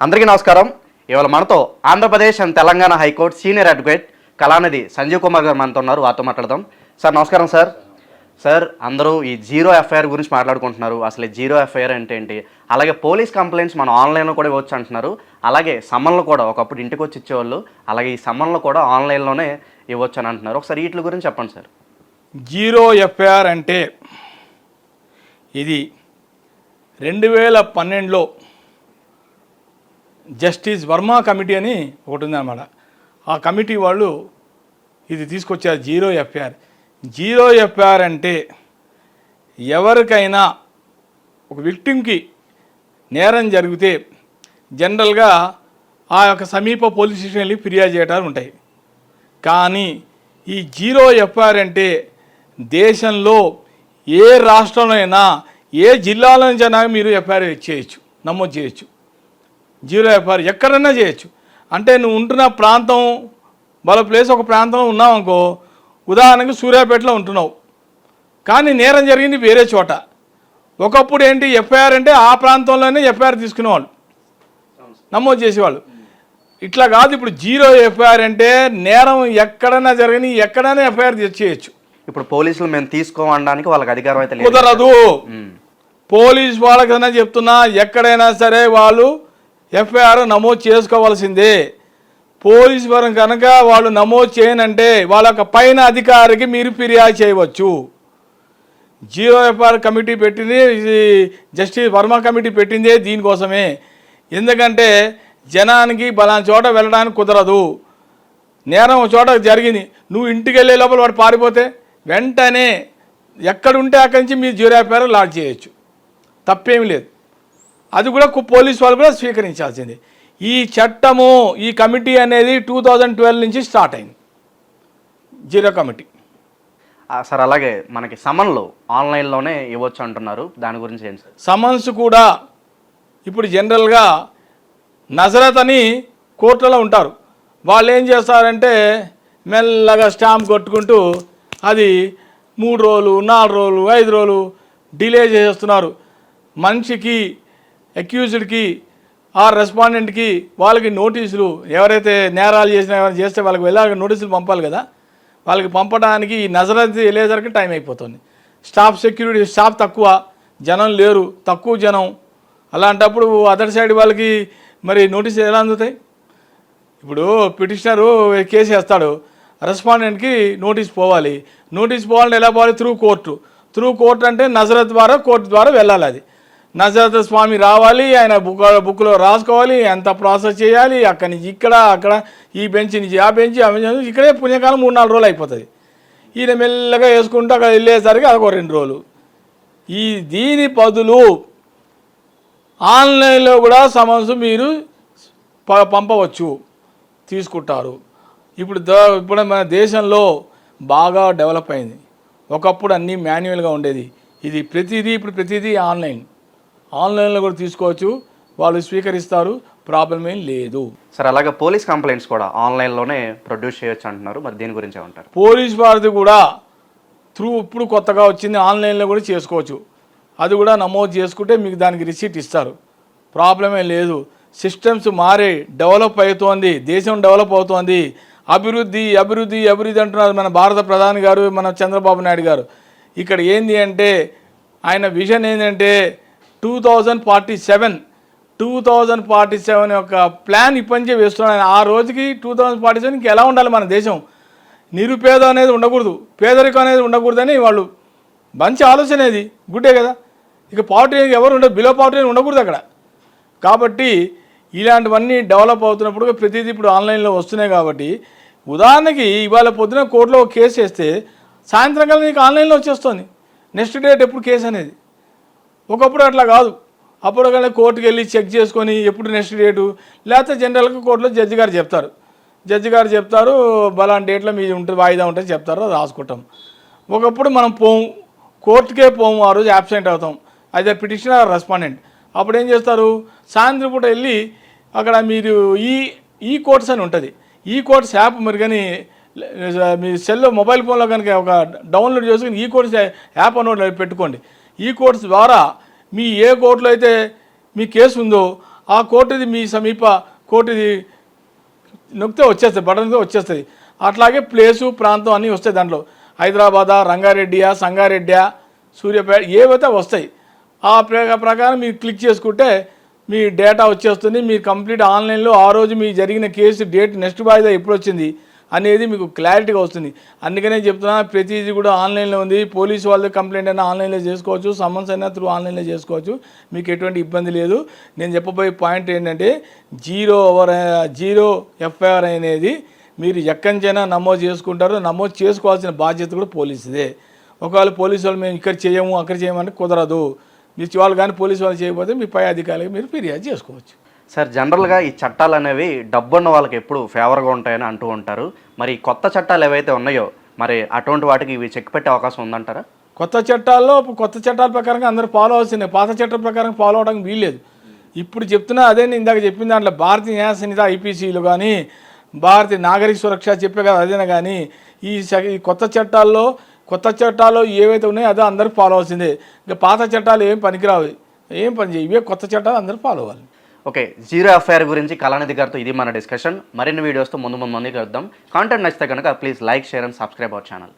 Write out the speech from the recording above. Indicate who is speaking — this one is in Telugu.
Speaker 1: అందరికీ నమస్కారం. ఇవాళ మనతో Andhra Pradesh and Telangana high court senior advocate Kalanidhi Sanjeev Kumar గారు మనతో ఉన్నారు. వారితో మాట్లాడదాం. సార్ నమస్కారం సార్. సార్ అందరూ ఈ జీరో ఎఫ్ఐఆర్ గురించి మాట్లాడుకుంటున్నారు. అసలు జీరో ఎఫ్ఐఆర్ అంటే ఏంటి? అలాగే పోలీస్ కంప్లైంట్స్ మనం ఆన్లైన్లో కూడా ఇవ్వచ్చు అంటున్నారు. అలాగే సమ్మన్లు కూడా ఒకప్పుడు ఇంటికి వచ్చి ఇచ్చేవాళ్ళు అలాగే ఈ సమ్మన్లు కూడా ఆన్లైన్లోనే ఇవ్వచ్చు అని అంటున్నారు. ఒకసారి వీటి గురించి చెప్పండి సార్.
Speaker 2: జీరో ఎఫ్ఐఆర్ అంటే ఇది రెండు వేల పన్నెండులో జస్టిస్ వర్మ కమిటీ అని ఒకటి ఉందన్నమాట ఆ కమిటీ వాళ్ళు ఇది తీసుకొచ్చారు జీరో ఎఫ్ఐఆర్. జీరో ఎఫ్ఐఆర్ అంటే ఎవరికైనా ఒక విక్టిమ్కి నేరం జరిగితే జనరల్గా ఆ యొక్క సమీప పోలీస్ స్టేషన్ వెళ్ళి ఫిర్యాదు చేయటాలు ఉంటాయి. కానీ ఈ జీరో ఎఫ్ఐఆర్ అంటే దేశంలో ఏ రాష్ట్రంలో అయినా ఏ జిల్లాలో నుంచైనా మీరు ఎఫ్ఐఆర్ చేయొచ్చు నమోదు చేయొచ్చు. జీరో ఎఫ్ఐఆర్ ఎక్కడైనా చేయొచ్చు. అంటే నువ్వు ఉంటున్న ప్రాంతం వాళ్ళ ప్లేస్ ఒక ప్రాంతంలో ఉన్నావు అనుకో ఉదాహరణకు సూర్యాపేటలో ఉంటున్నావు. కానీ నేరం జరిగింది వేరే చోట. ఒకప్పుడు ఏంటి ఎఫ్ఐఆర్ అంటే ఆ ప్రాంతంలోనే ఎఫ్ఐఆర్ తీసుకునేవాళ్ళు. నమోదు చేసేవాళ్ళు. ఇట్లా కాదు ఇప్పుడు జీరో ఎఫ్ఐఆర్ అంటే నేరం ఎక్కడైనా జరిగిన ఎక్కడైనా ఎఫ్ఐఆర్ చేయొచ్చు.
Speaker 1: ఇప్పుడు పోలీసులు మేము తీసుకోవడానికి వాళ్ళకి అధికారం అయితే
Speaker 2: కుదరదు. పోలీస్ వాళ్ళకైనా చెప్తున్నా ఎక్కడైనా సరే వాళ్ళు ఎఫ్ఐఆర్ నమోదు చేసుకోవాల్సిందే. పోలీస్ వారం కనుక వాళ్ళు నమోదు చేయనంటే వాళ్ళ యొక్క పైన అధికారికి మీరు ఫిర్యాదు చేయవచ్చు. జీరో ఎఫ్ఐఆర్ కమిటీ పెట్టింది ఇది జస్టిస్ వర్మ కమిటీ పెట్టిందే దీనికోసమే. ఎందుకంటే జనానికి బలాని చోట వెళ్ళడానికి కుదరదు. నేరం ఒక చోట జరిగింది. నువ్వు ఇంటికి వెళ్ళే లోపల వాడు పారిపోతే వెంటనే ఎక్కడుంటే అక్కడి నుంచి మీరు జీరో ఎఫ్ఐఆర్ లాడ్ చేయొచ్చు. తప్పేమీ లేదు. అది కూడా పోలీస్ వాళ్ళు కూడా స్వీకరించాల్సింది. ఈ చట్టము ఈ కమిటీ అనేది టూ థౌజండ్ ట్వెల్వ్ నుంచి స్టార్ట్ అయింది. Zero committee.
Speaker 1: సార్ అలాగే మనకి సమన్లు ఆన్లైన్లోనే ఇవ్వచ్చు అంటున్నారు. దాని గురించి ఏంటి సార్?
Speaker 2: సమన్స్ కూడా ఇప్పుడు జనరల్గా నజరత్ అని కోర్టులలో ఉంటారు. వాళ్ళు ఏం చేస్తారంటే మెల్లగా స్టాంప్ కొట్టుకుంటూ అది మూడు రోజులు నాలుగు రోజులు ఐదు రోజులు డిలే చేస్తున్నారు మనిషికి అక్యూజ్డ్కి ఆ రెస్పాండెంట్కి వాళ్ళకి నోటీసులు ఎవరైతే నేరాలు చేసినా ఎవరైనా చేస్తే వాళ్ళకి వెళ్ళాలి నోటీసులు పంపాలి కదా వాళ్ళకి పంపడానికి ఈ నజరత్ వెళ్ళేసరికి టైం అయిపోతుంది. స్టాఫ్ సెక్యూరిటీ స్టాఫ్ తక్కువ జనం లేరు తక్కువ జనం. అలాంటప్పుడు అదర్ సైడ్ వాళ్ళకి మరి నోటీసులు ఎలా అందుతాయి? ఇప్పుడు పిటిషనరు కేసు వేస్తాడు రెస్పాండెంట్కి నోటీస్ పోవాలి. నోటీస్ పోవాలంటే ఎలా పోవాలి? Through court. త్రూ కోర్టు అంటే నజరత్ ద్వారా కోర్టు ద్వారా వెళ్ళాలి అది. నజరత స్వామి రావాలి ఆయన బుక్ బుక్లో రాసుకోవాలి ఎంత ప్రాసెస్ చేయాలి అక్కడి నుంచి ఇక్కడ అక్కడ ఈ బెంచ్ నుంచి ఆ బెంచ్ ఆ బెంచ్ ఇక్కడే పుణ్యకాలం మూడు నాలుగు రోజులు అయిపోతుంది. ఈయన మెల్లగా వేసుకుంటూ అక్కడ వెళ్ళేసరికి అదొక రెండు రోజులు. ఈ దీని పదులు ఆన్లైన్లో కూడా సమన్స్ మీరు ప- పంపవచ్చు తీసుకుంటారు. ఇప్పుడు ఇప్పుడు మన దేశంలో బాగా డెవలప్ అయింది. ఒకప్పుడు అన్నీ మాన్యువల్గా ఉండేది. ఇది ప్రతిదీ ఇప్పుడు ప్రతిదీ ఆన్లైన్. ఆన్లైన్లో కూడా తీసుకోవచ్చు. వాళ్ళు స్వీకరిస్తారు. ప్రాబ్లం ఏం లేదు.
Speaker 1: సార్ అలాగే పోలీస్ కంప్లైంట్స్ కూడా ఆన్లైన్లోనే ప్రొడ్యూస్ చేయొచ్చు అంటున్నారు. మరి దీని గురించి ఏమంటారు?
Speaker 2: పోలీస్ వారిది కూడా త్రూ ఇప్పుడు కొత్తగా వచ్చింది ఆన్లైన్లో కూడా చేసుకోవచ్చు. అది కూడా నమోదు చేసుకుంటే మీకు దానికి రిసీట్ ఇస్తారు. ప్రాబ్లమే లేదు. సిస్టమ్స్ మారే డెవలప్ అవుతోంది. దేశం డెవలప్ అవుతోంది. అభివృద్ధి అభివృద్ధి అభివృద్ధి అంటున్నారు మన భారత ప్రధాని గారు మన చంద్రబాబు నాయుడు గారు. ఇక్కడ ఏంది అంటే ఆయన విజన్ ఏంటంటే two thousand forty seven two thousand forty seven యొక్క ప్లాన్ ఇప్పటి వేస్తున్నాను. ఆ రోజుకి టూ థౌజండ్ ఫార్టీ సెవెన్ ఎలా ఉండాలి మన దేశం? నిరుపేద అనేది ఉండకూడదు. పేదరికం అనేది ఉండకూడదని వాళ్ళు మంచి ఆలోచన ఇది. గుడ్డే కదా. ఇక పావర్టీ ఎవరు ఉండదు బిలో పావర్టీ ఉండకూడదు అక్కడ. కాబట్టి ఇలాంటివన్నీ డెవలప్ అవుతున్నప్పుడు ప్రతిదీ ఇప్పుడు ఆన్లైన్లో వస్తున్నాయి కాబట్టి ఉదాహరణకి ఇవాళ పొద్దున కోర్టులో ఒక కేసు వేస్తే సాయంత్రం కల్లా నీకు ఆన్లైన్లో వచ్చేస్తుంది. నెక్స్ట్ డేట్ ఎప్పుడు కేసు అనేది? ఒకప్పుడు అట్లా కాదు. అప్పుడు కానీ కోర్టుకు వెళ్ళి చెక్ చేసుకొని ఎప్పుడు నెక్స్ట్ డేటు లేకపోతే జనరల్గా కోర్టులో జడ్జి గారు చెప్తారు. జడ్జి గారు చెప్తారు బలాంటి డేట్లో మీది ఉంటుంది వాయిదా ఉంటుంది చెప్తారు అది రాసుకుంటాం. ఒకప్పుడు మనం పోము కోర్టుకే పోము ఆ రోజు యాబ్సెంట్ అవుతాం. అయితే పిటిషనర్ రెస్పాండెంట్ అప్పుడు ఏం చేస్తారు? సాయంత్రం పూట వెళ్ళి అక్కడ మీరు ఈ ఈ కోర్ట్స్ అని ఉంటుంది. ఈ కోర్ట్స్ యాప్ మీరు కానీ మీ సెల్లో మొబైల్ ఫోన్లో కనుక ఒక డౌన్లోడ్ చేసుకుని ఈ కోర్ట్స్ యాప్ అని పెట్టుకోండి. ఈ కోర్ట్స్ ద్వారా మీ ఏ కోర్టులో అయితే మీ కేసు ఉందో ఆ కోర్టుది మీ సమీప కోర్టుది నొక్కితే వచ్చేస్తుంది బటన్తో వచ్చేస్తుంది. అట్లాగే ప్లేసు ప్రాంతం అన్నీ వస్తాయి దాంట్లో. హైదరాబాదా రంగారెడ్డియా సంగారెడ్డియా సూర్యాపేట ఏవైతే వస్తాయి ఆ ప్రకారం మీరు క్లిక్ చేసుకుంటే మీ డేటా వచ్చేస్తుంది. మీరు కంప్లీట్ ఆన్లైన్లో ఆ రోజు మీ జరిగిన కేసు డేట్ నెక్స్ట్ వాయిదా ఎప్పుడు వచ్చింది అనేది మీకు క్లారిటీగా వస్తుంది. అందుకనే చెప్తున్నా ప్రతిదీ కూడా ఆన్లైన్లో ఉంది. పోలీసు వాళ్ళు కంప్లైంట్ అయినా ఆన్లైన్లో చేసుకోవచ్చు సమన్స్ అయినా త్రూ ఆన్లైన్లో చేసుకోవచ్చు. మీకు ఎటువంటి ఇబ్బంది లేదు. నేను చెప్పబోయే పాయింట్ ఏంటంటే జీరో ఓవర్ జీరో ఎఫ్ఐఆర్ అనేది మీరు ఎక్కడి నమోదు చేసుకుంటారో. నమోదు చేసుకోవాల్సిన బాధ్యత కూడా పోలీసుదే. ఒకవేళ పోలీసు వాళ్ళు మేము ఇక్కడ చేయము అక్కడ చేయమంటే కుదరదు. మీరు వాళ్ళు కానీ పోలీసు వాళ్ళు చేయకపోతే మీ పై అధికారులకు మీరు ఫిర్యాదు చేసుకోవచ్చు.
Speaker 1: సార్ జనరల్గా ఈ చట్టాలు అనేవి డబ్బున్న వాళ్ళకి ఎప్పుడు ఫేవర్గా ఉంటాయని అంటూ ఉంటారు. మరి కొత్త చట్టాలు ఏవైతే ఉన్నాయో మరి అటువంటి వాటికి ఇవి చెక్ పెట్టే అవకాశం ఉందంటారా?
Speaker 2: కొత్త చట్టాల్లో కొత్త చట్టాల ప్రకారంగా అందరూ ఫాలో అవ్వాల్సిందే పాత చట్టాల ప్రకారం ఫాలో అవడానికి వీల్లేదు. ఇప్పుడు చెప్తున్నా అదే నేను ఇందాక చెప్పిన దాంట్లో భారతీయ న్యాయ సంహిత ఐపీసీలు కానీ భారతీయ నాగరిక సురక్ష చెప్పే కదా అదేనా కానీ ఈ స- ఈ కొత్త చట్టాల్లో కొత్త చట్టాలు ఏవైతే ఉన్నాయో అదే అందరికి ఫాలో అవ్వాల్సిందే ఇంకా పాత చట్టాలు ఏం పనికిరావు. ఏం పని చేయి ఇవే కొత్త చట్టాలు అందరూ ఫాలో అవ్వాలి.
Speaker 1: ఓకే జీరో ఎఫ్ఐఆర్ గురించి కళానిధి గారితో ఇది మన డిస్కషన్. మరిన్ని వీడియోస్తో ముందు ముందు మందికి వద్దాం కాంటెంట్ నచ్చితే కనుక please like share and subscribe our channel